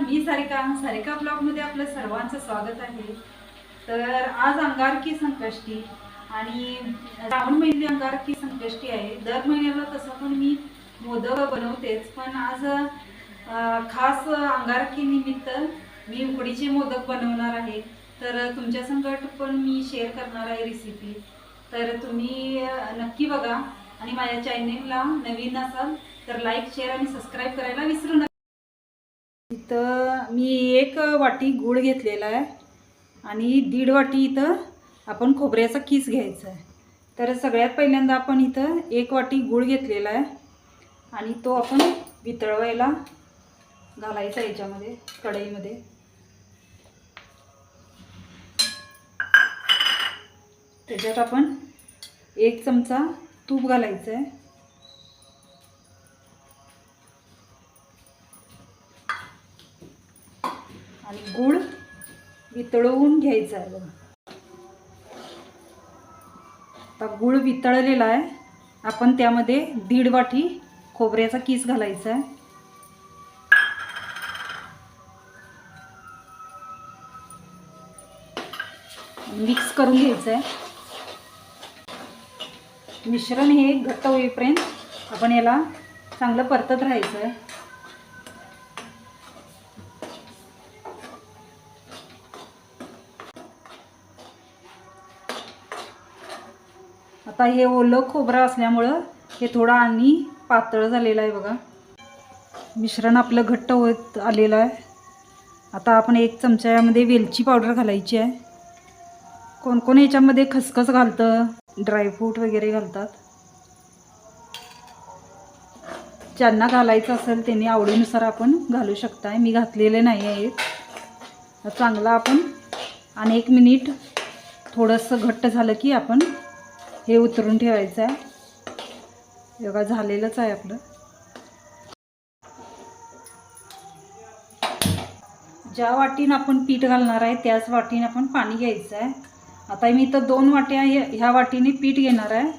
मी सारिका सारिका ब्लॉगमध्ये आपलं सर्वांचं स्वागत आहे. तर आज अंगारकी संकष्टी आणि श्रावण महिने अंगारकी संकष्टी आहे. दर महिन्याला तसं पण मी मोदक बनवतेच पण आज खास अंगारकी निमित्त मी उकडीचे मोदक बनवणार आहे. तर तुमच्या संकट पण मी शेअर करणार आहे रेसिपी तर तुम्ही नक्की बघा. आणि माझ्या चॅनेलला नवीन असाल तर लाईक शेअर आणि सबस्क्राईब करायला विसरू नका. इथं मी एक वाटी गूळ घेतलेला आहे आणि दीड वाटी इथं आपण खोबऱ्याचा किस घ्यायचा आहे. तर सगळ्यात पहिल्यांदा आपण इथं एक वाटी गूळ घेतलेला आहे आणि तो आपण वितळवायला घालायचा याच्यामध्ये कढईमध्ये. त्याच्यात आपण एक चमचा तूप घालायचं आहे. गूळ वितळवून घ्यायचा आहे बघा. आता गूळ वितळलेला आहे. आपण त्यामध्ये दीड वाटी खोबऱ्याचा किस घालायचा आहे. मिक्स करून घ्यायचं आहे. मिश्रण हे घट्ट होईपर्यंत आपण याला चांगलं परतत राहायचं आहे. आता हे ओलं खोबरं असल्यामुळं हे थोडं आणि पातळ झालेलं आहे बघा. मिश्रण आपलं घट्ट होत आलेलं आहे. आता आपण एक चमचा यामध्ये वेलची पावडर घालायची आहे. कोण कोण याच्यामध्ये खसखस घालतं? ड्रायफ्रूट वगैरे घालतात. ज्यांना घालायचं असेल त्यांनी आवडीनुसार आपण घालू शकताय. मी घातलेले नाही आहेत. चांगला आपण आणि एक मिनिट थोडंसं घट्ट झालं की आपण हे उतरून ठेवायचं आहे. योगा झालेलंच आहे आपलं. ज्या वाटीनं आपण पीठ घालणार आहे त्याच वाटीनं आपण पाणी घ्यायचं आहे. आता मी इथं दोन वाट्या ह्या वाटीने पीठ घेणार आहे.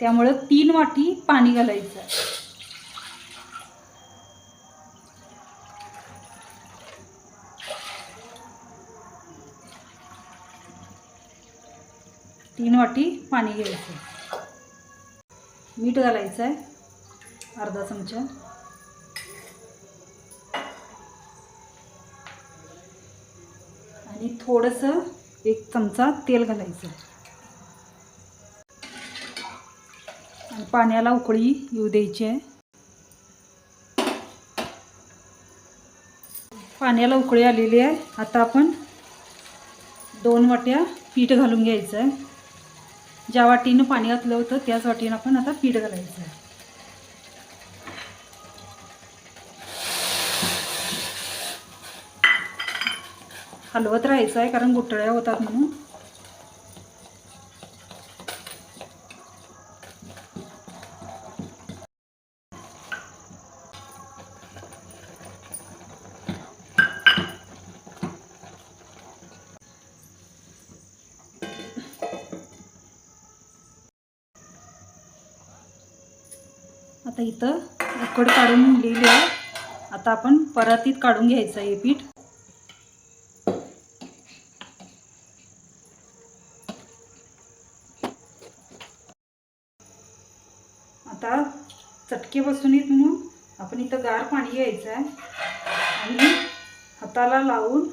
त्यामुळं तीन वाटी पाणी घालायचं आहे. तीन वाटी पाणी घ्यायचं. मीठ घालायचं आहे अर्धा चमचा. आणि थोडंसं एक चमचा तेल घालायचं. आणि पाण्याला उकळी येऊ द्यायची आहे. पाण्याला उकळी आलेली आहे. आता आपण दोन वाट्या पीठ घालून घ्यायचं आहे. ज्या वाटीनं पाणी घातलं होतं त्याच वाटीनं आपण आता पीठ घालायचं आहे. हलवत राहायचं आहे कारण गुठळ्या होतात म्हणून. आता इथं उकड काढून लिहिली आहे. आता आपण परातीत काढून घ्यायचं आहे हे पीठ. आता चटके बसून येत म्हणून आपण इथं गार पाणी घ्यायचं आहे. आणि हाताला लावून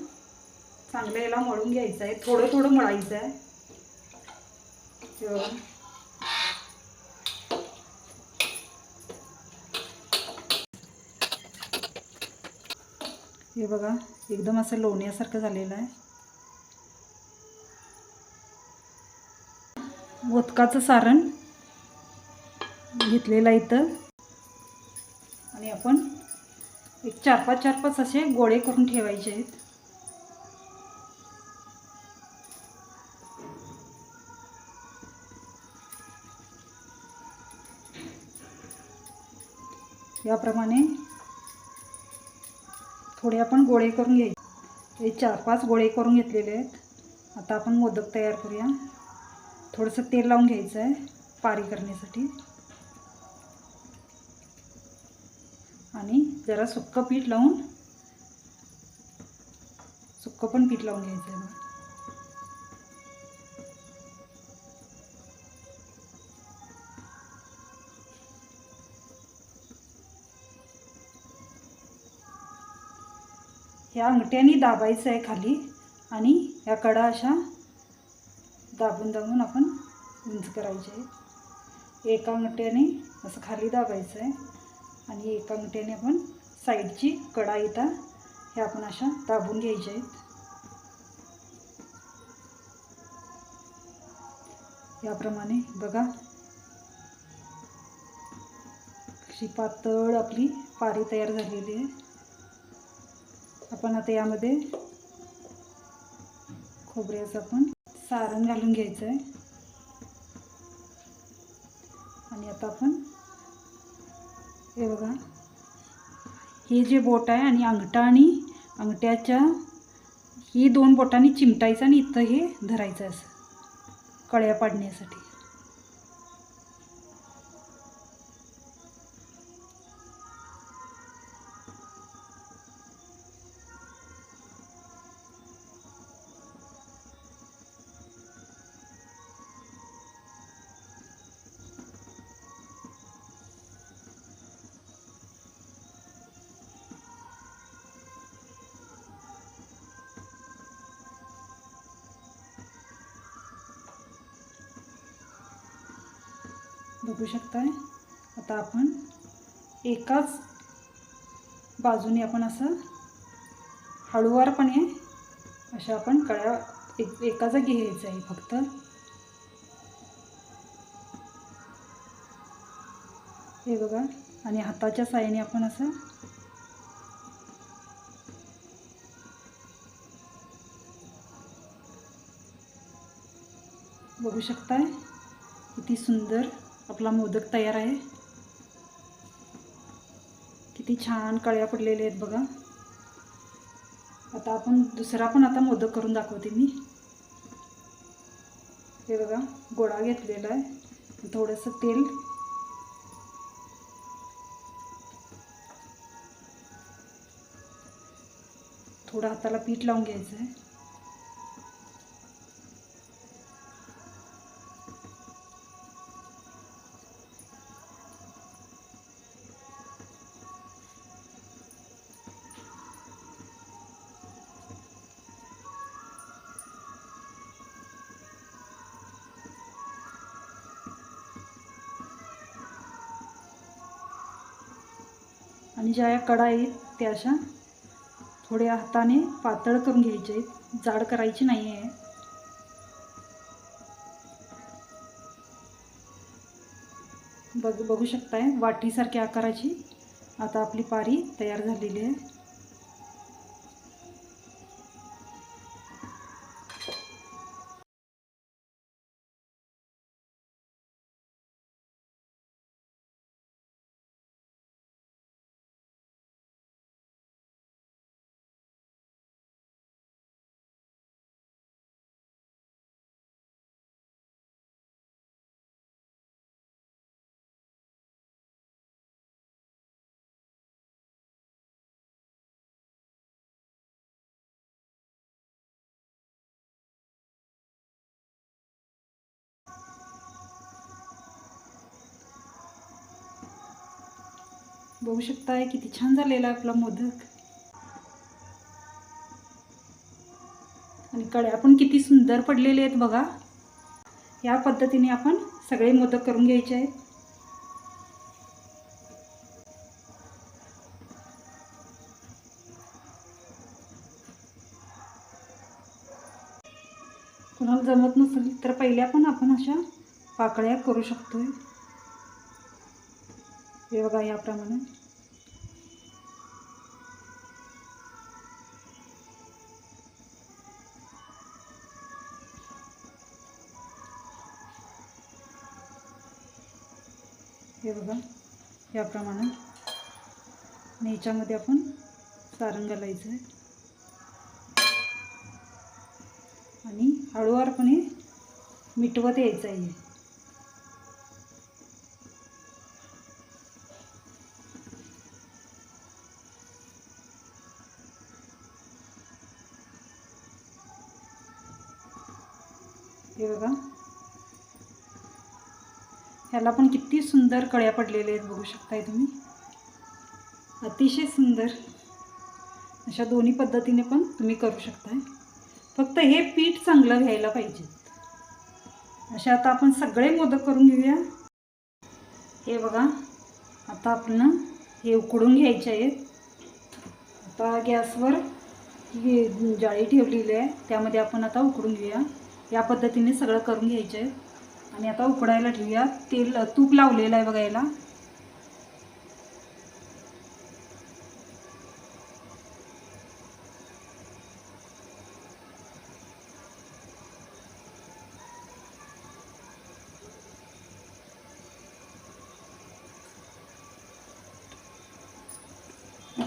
चांगलं याला मळून घ्यायचं आहे. थोडं थोडं मळायचं आहे. हे बघा. एकदम असं लोण्यासारखं झालेलं आहे मोदकाचं सारण घेतलेलं आहे इथं आणि आपण एक चार पाच चार पाच असे गोळे करून ठेवायचे आहेत याप्रमाणे थोडे आपण गोळे करून घ्यायचे. हे चार पाच गोळे करून घेतलेले आहेत. आता आपण मोदक तयार करूया. थोडंसं तेल लावून घ्यायचं आहे पारी करण्यासाठी. आणि जरा सुक्कं पीठ लावून सुक्क पण पीठ लावून घ्यायचं आहे ह्या अंगठ्याने दाबायचं आहे खाली आणि ह्या कडा अशा दाबून दाबून आपण उंच करायचे आहे एका अंगठ्याने असं खाली दाबायचं आहे आणि एका अंगठ्याने आपण साईडची कडा इथं हे आपण अशा दाबून घ्यायचे आहेत. याप्रमाणे बघा. अशी पातळ आपली पारी तयार झालेली आहे. आपण आता यामध्ये खोबऱ्याचं आपण सारण घालून घ्यायचं आहे आणि आता आपण हे बघा हे जे बोट आहे आणि अंगठा आणि अंगठ्याच्या ही दोन बोटांनी चिमटायचं आणि इथं हे धरायचं असं कळ्या पाडण्यासाठी. बघू शकताय. आता आपण एकाच बाजूने आपण असं हळूवारपणे अशा आपण कळ्या एक एका जागी घ्यायचं आहे फक्त. हे बघा. आणि हाताच्या साहाय्याने आपण असं बघू शकताय. किती सुंदर आपला मोदक तयार आहे. किती छान कळ्या पडलेल्या आहेत बघा. आता आपण दुसरा पण आता मोदक करून दाखवते मी. हे बघा गोळा घेतलेला आहे. थोडंसं तेल. थोडं हाताला पीठ लावून घ्यायचं आहे. आणि ज्या या कडा आहेत त्या अशा थोड्या हाताने पातळ करून घ्यायचे आहेत. जाड करायची नाही आहे बघ बघू शकताय वाटीसारख्या आकाराची आता आपली पारी तयार झालेली आहे. बघू शकताय किती छान झालेला आपला मोदक. आणि कड्या पण किती सुंदर पडलेले आहेत बघा. या पद्धतीने आपण सगळे मोदक करून घ्यायचे आहेत. कुणाला जमत नसेल तर पहिल्या पण आपण अशा पाकळ्या करू शकतोय. हे बघा याप्रमाणे. हे बघा याप्रमाणे. आणि ह्याच्यामध्ये आपण सारण घालायचं आहे. आणि हळूवारपणे मिटवत यायचं आहे. हे बघा. ह्याला पण किती सुंदर कळ्या पडलेल्या आहेत बघू शकताय तुम्ही. अतिशय सुंदर. अशा दोन्ही पद्धतीने पण तुम्ही करू शकताय. फक्त हे पीठ चांगलं घ्यायला पाहिजे. अशा आता आपण सगळे मोदक करून घेऊया. हे बघा. आता आपण हे उकडून घ्यायचे आहेत. आता गॅसवर जाळी ठेवलेली आहे. त्यामध्ये आपण आता उकडून घेऊया. या पद्धतीने सगळं करून घ्यायचं आहे आणि आता उकडायला ठेवूया. तेल तूप लावलेलं आहे बघा याला.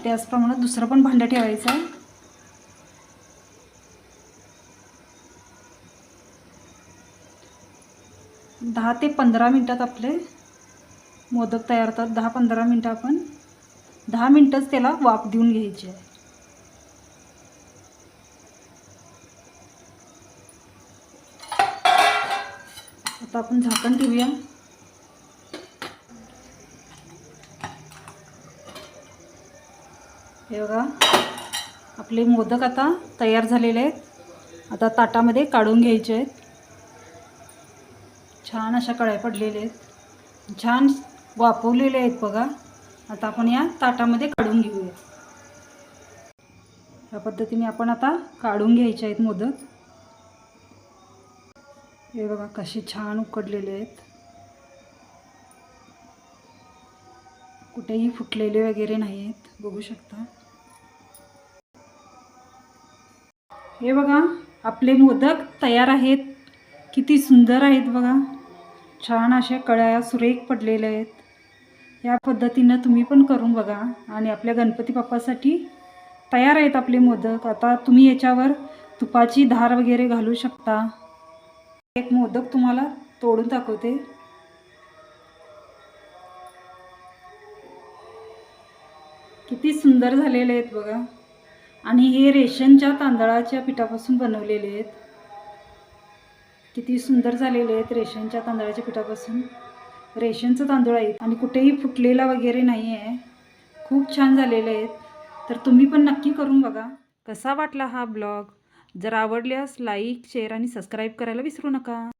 त्याचप्रमाणे दुसरं पण भांडं ठेवायचं आहे. दहा ते पंधरा मिनटात आपले मोदक तयार होतात. दहा पंधरा मिनटं आपण दहा मिनटंच त्याला वाफ देऊन घ्यायची आहे. आता आपण झाकण ठेवूया. हे बघा आपले मोदक आता तयार झालेले आहेत. आता ताटामध्ये काढून घ्यायचे आहेत. छान अशा कळ्या पडलेल्या आहेत. छान वाफवलेले आहेत बघा. आता आपण या ताटामध्ये काढून घेऊया. या पद्धतीने आपण आता काढून घ्यायचे आहेत मोदक. हे बघा कसे छान उकडलेले आहेत. कुठेही फुटलेले वगैरे नाही आहेत बघू शकता. हे बघा आपले मोदक तयार आहेत. किती सुंदर आहेत बघा. छान अशा कळ्या सुरेख पडलेल्या आहेत. या पद्धतीनं तुम्ही पण करून बघा आणि आपल्या गणपती बाप्पासाठी तयार आहेत आपले मोदक. आता तुम्ही याच्यावर तुपाची धार वगैरे घालू शकता. एक मोदक तुम्हाला तोडून दाखवते. किती सुंदर झालेले आहेत बघा. आणि हे रेशनच्या तांदळाच्या पिठापासून बनवलेले आहेत. किती सुंदर झालेले आहेत रेशनच्या तांदळाच्या पिठापासून. रेशनचं तांदूळ आहे आणि कुठेही फुटलेला वगैरे नाही आहे खूप छान झालेले आहेत. तर तुम्ही पण नक्की करून बघा. कसा वाटला हा ब्लॉग? जर आवडल्यास लाईक शेअर आणि सबस्क्राईब करायला विसरू नका.